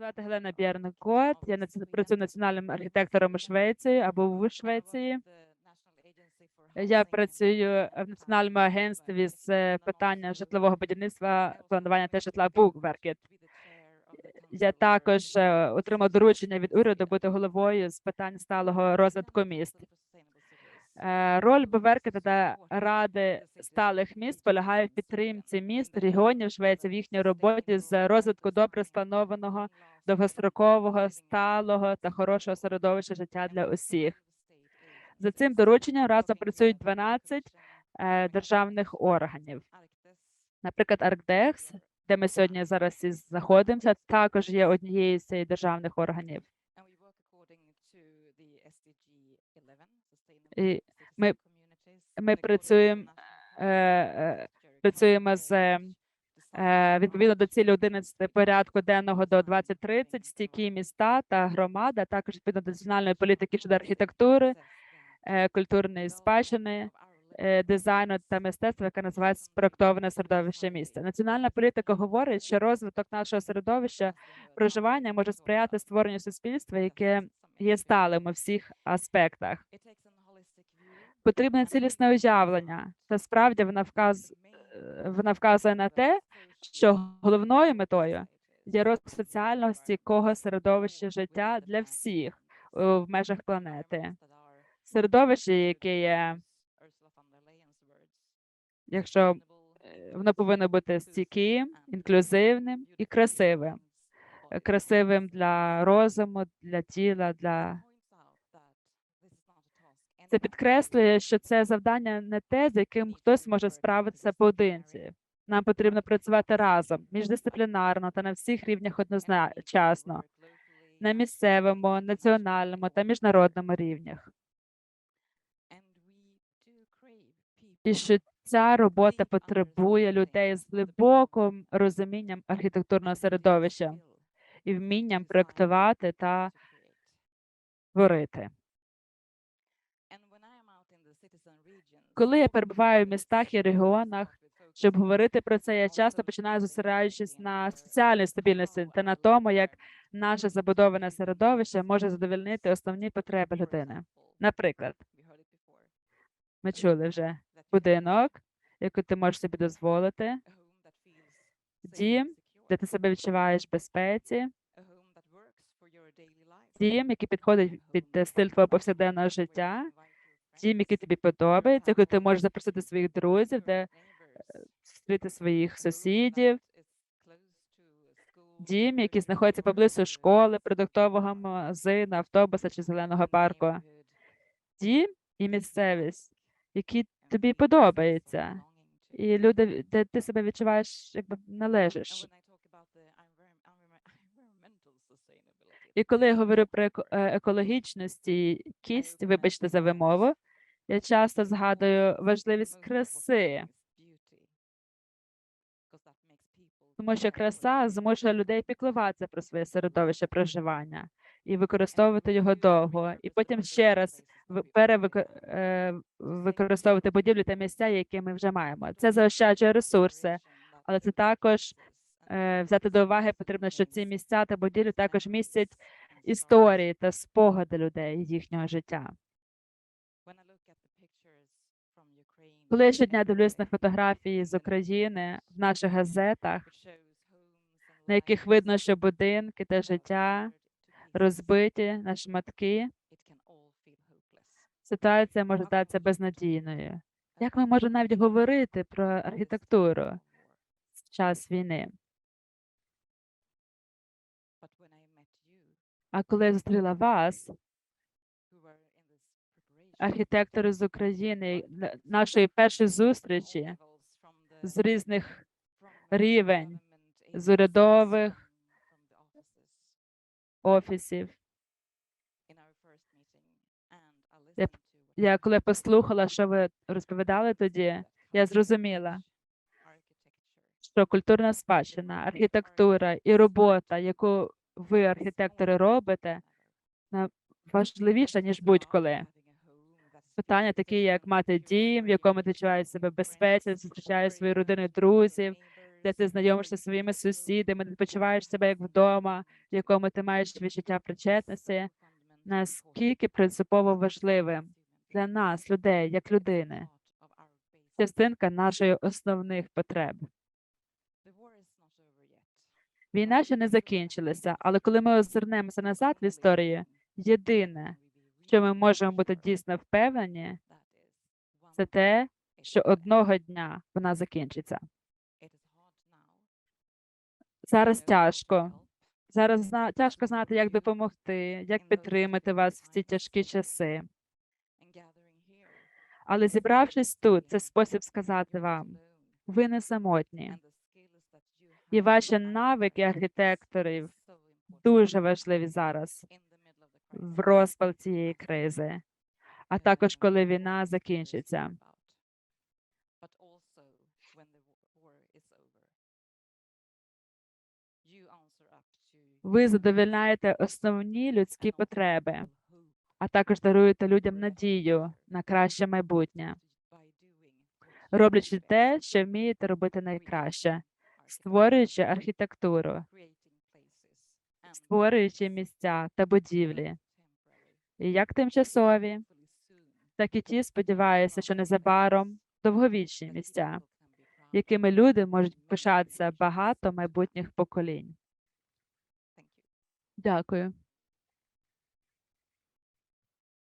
звати Гелена Бєрнкот. Я працюю національним архітектором у Швеції або в Швеції. Я працюю в національному агентстві з е, питання житлового будівництва, планування та житла Букверкет. Я також е, отримав доручення від уряду бути головою з питань сталого розвитку міст. Е, Роль Беверкета та ради сталих міст полягає в підтримці міст, регіонів Швеції в їхній роботі з розвитку добре спланованого, довгострокового, сталого та хорошого середовища життя для усіх. За цим дорученням разом працюють 12 е, державних органів. Наприклад, Аркдекс, де ми сьогодні зараз і знаходимося, також є однією з цих державних органів. І ми- Ми працюємо е, е, працюємо з е, відповідно до цілі 11 порядку денного до 2030, стійкі міста та громада, також відповідно до національної політики щодо архітектури, е, культурної спадщини, е, дизайну та мистецтва, яке називається спроектоване середовище міста. Національна політика говорить, що розвиток нашого середовища проживання може сприяти створенню суспільства, яке є сталим у всіх аспектах. Потрібне цілісне уявлення, та справді вона вказ е, вона вказує на те, що головною метою є розвиток соціального стійкого середовища життя для всіх е, в межах планети. Середовище, яке є, якщо е, воно повинно бути стійким, інклюзивним і красивим. Красивим для розуму, для тіла, для це підкреслює, що це завдання не те, з яким хтось може справитися поодинці. Нам потрібно працювати разом, міждисциплінарно та на всіх рівнях одночасно, на місцевому, національному та міжнародному рівнях. І що ця робота потребує людей з глибоким розумінням архітектурного середовища і вмінням проектувати та творити. Коли я перебуваю в містах і регіонах, щоб говорити про це, я часто починаю зосереджуватись на соціальній стабільності та на тому, як наше забудоване середовище може задовольнити основні потреби людини. Наприклад, ми чули вже будинок, який ти можеш собі дозволити, дім, де ти себе відчуваєш в безпеці, дім, який підходить під стиль твого повсякденного життя, дім, який тобі подобається, який ти можеш запросити своїх друзів, де зустріти своїх сусідів, дім, який знаходиться поблизу школи, продуктового магазину, автобуса чи зеленого парку. Дім і місцевість, які тобі подобаються, і люди, де ти себе відчуваєш, якби належиш. І коли я говорю про е, екологічну стійкість, вибачте за вимову, я часто згадую важливість краси, тому що краса змушує людей піклуватися про своє середовище проживання і використовувати його довго, і потім ще раз ви- перевик- е, будівлі та місця, які ми вже маємо. Це заощаджує ресурси, але це також е, взяти до уваги потрібно, що ці місця та будівлі також містять історії та спогади людей їхнього життя. Коли я щодня дивлюсь на фотографії з України в наших газетах, на яких видно, що будинки та життя розбиті на шматки, ситуація може здатися безнадійною. Як ми можемо навіть говорити про архітектуру в час війни? А коли я зустріла вас, архітектори з України, нашої першої зустрічі з різних рівень, з урядових офісів. Я Я коли послухала, що ви розповідали тоді, я зрозуміла, що культурна спадщина, архітектура і робота, яку ви, архітектори, робите, важливіша, ніж будь-коли. Питання такі, як мати дім, в якому ти відчуваєш себе безпеці, зустрічаєш свою родину, друзів, де ти знайомишся зі своїми сусідами, де почуваєш себе як вдома, в якому ти маєш відчуття причетності, наскільки принципово важливим для нас, людей, як людини, частинка нашої основних потреб. Війна ще не закінчилася, але коли ми озирнемося назад в історії, єдине, що ми можемо бути дійсно впевнені, це те, що одного дня вона закінчиться. Зараз тяжко. Зараз тяжко знати, як допомогти, як підтримати вас в ці тяжкі часи. Але зібравшись тут, це спосіб сказати вам, ви не самотні, і ваші навики архітекторів дуже важливі зараз в розпал цієї кризи, а також коли війна закінчиться. Ви задовольняєте основні людські потреби, а також даруєте людям надію на краще майбутнє, роблячи те, що вмієте робити найкраще, створюючи архітектуру, створюючи місця та будівлі, і як тимчасові, так і ті, сподіваюся, що незабаром довговічні місця, якими люди можуть пишатися багато майбутніх поколінь. Дякую.